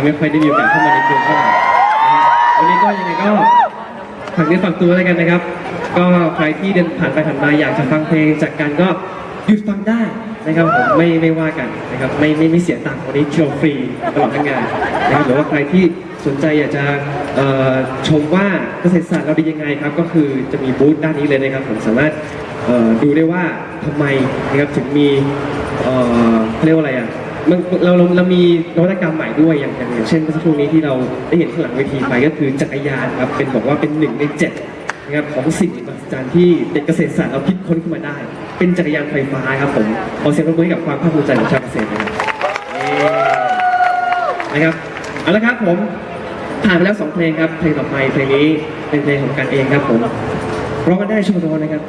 นะครับไม่ค่อยได้มีโอกาสเข้ามาในกลุ่มเท่าไหร่วันนี้ก็ยังไงก็ฝากเนื้อฝากตัวแล้วกันนะครับ ก็ใครที่เดินผ่านไปผ่านมาอยากจะฟังเพลงจากกันก็หยุดฟังได้นะครับผมไม่ไม่ว่ากันนะครับไม่ไม่ไม่เสียตังค์วันนี้โชว์ฟรีตลอดทั้งงานนะครับหรือว่าใครที่สนใจอยากจะชมว่าเกษตรศาสตร์เราดียังไงครับก็คือจะมีบูธด้านนี้เลยนะครับผมสามารถดูได้ว่าทำไมนะครับถึงมีเอ่อเขาเรียกว่าอะไรอะ มันเราเราเรามีนวัตกรรมใหม่ด้วยอย่างอย่างอย่างเช่นเมื่อสักครู่นี้ที่เราได้เห็นข้างหลังเวทีไปก็คือจักรยานครับเป็นบอกว่าเป็นหนึ่งในเจ็ดนะครับของสิ่งมหัศจรรย์ที่เด็กเกษตรศาสตร์เราคิดค้นขึ้นมาได้ เป็นจักรยานไฟฟ้าครับผมขอเสียงปรบมือให้กับความภาคภูมิใจของชาวเกษตรนะครับนี่นะครับเอาละครับผมผ่านไปแล้วสองเพลงครับเพลงต่อไปเพลงนี้เป็นเพลงของกันเองครับผมร้องกันได้ช่วงร้อนนะครับ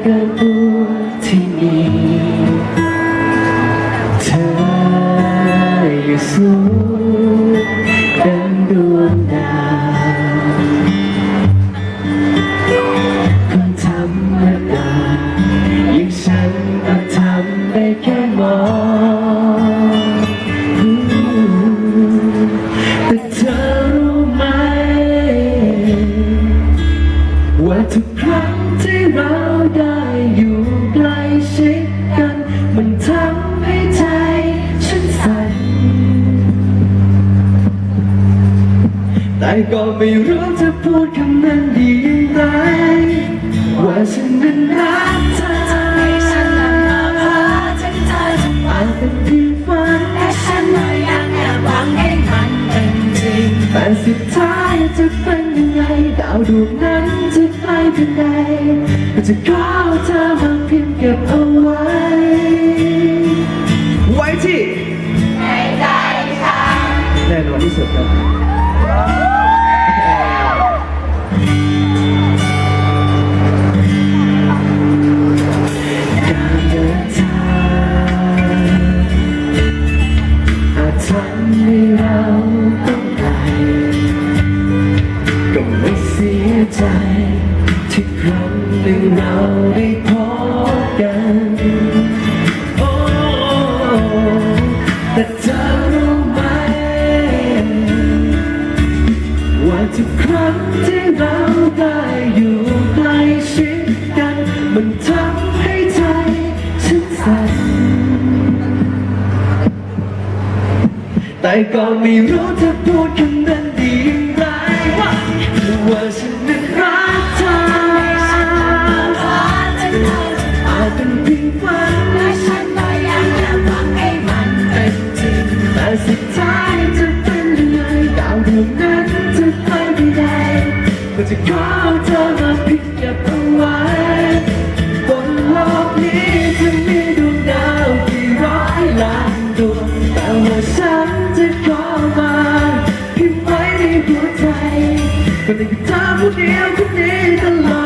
เกินตัวที่มีเธออยู่สูงเป็นดวงดาว เราได้อยู่ใกล้ชิดกัน มันทำให้ใจฉันสั่นแต่ก็ไม่รู้จะพูดคำนั้นดีอย่างไร ว่าฉันนั้นรักเธอให้ฉันนำมาพาถึงเธอทุกวัอานเป็นเพียงฝันแต่ฉันก็ยังแอบหวังให้มันเป็นจริงแต่สุดท้ายจะเป็นยังไงดาวดวงนั้นจะไปถึงไหนก็ จะขอเธอมาเพียงเก็บเอาไว้ ไว้ที่ในใจฉันแน่นอนที่สุดครับการเดินทำให้เราต้องไกลก็ไม่เสียใจ หนึ่งเราได้พบกันโอ้แต่เธอรู้ไหมว่าทุกครั้งที่เราได้อยู่ใกล้ชิดกัน มันทำให้ใจฉันสั่นแต่ก็ไม่รู้จะพูดคำนั้นดีอย่างไรว่าว่าฉัน จะขอเธอมาพิจับเอาไว้บนโลกนี้จะมีดวงดาวกี่ร้อยล้านดวงแต่ว่าฉันจะขอมาพิมพ์ไว้ในหัวใจก็เป็นเธอผู้เดียวคนนี้ตลอด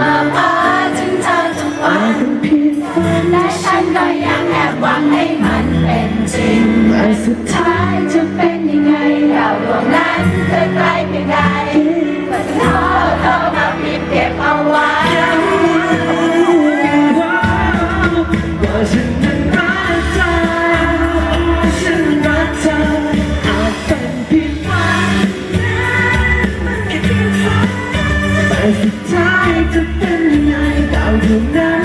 มาพาถึงเธอทุกอาวัจนเป็นเพียงฝันและฉันก็ยังแอบหวังให้มันเป็นจริงแต่สุดท้ายท้ายจะเป็นยังไงดาวดวงนั้นจะไกลเพีย จะเป็นยังไงดาวดวงนั้น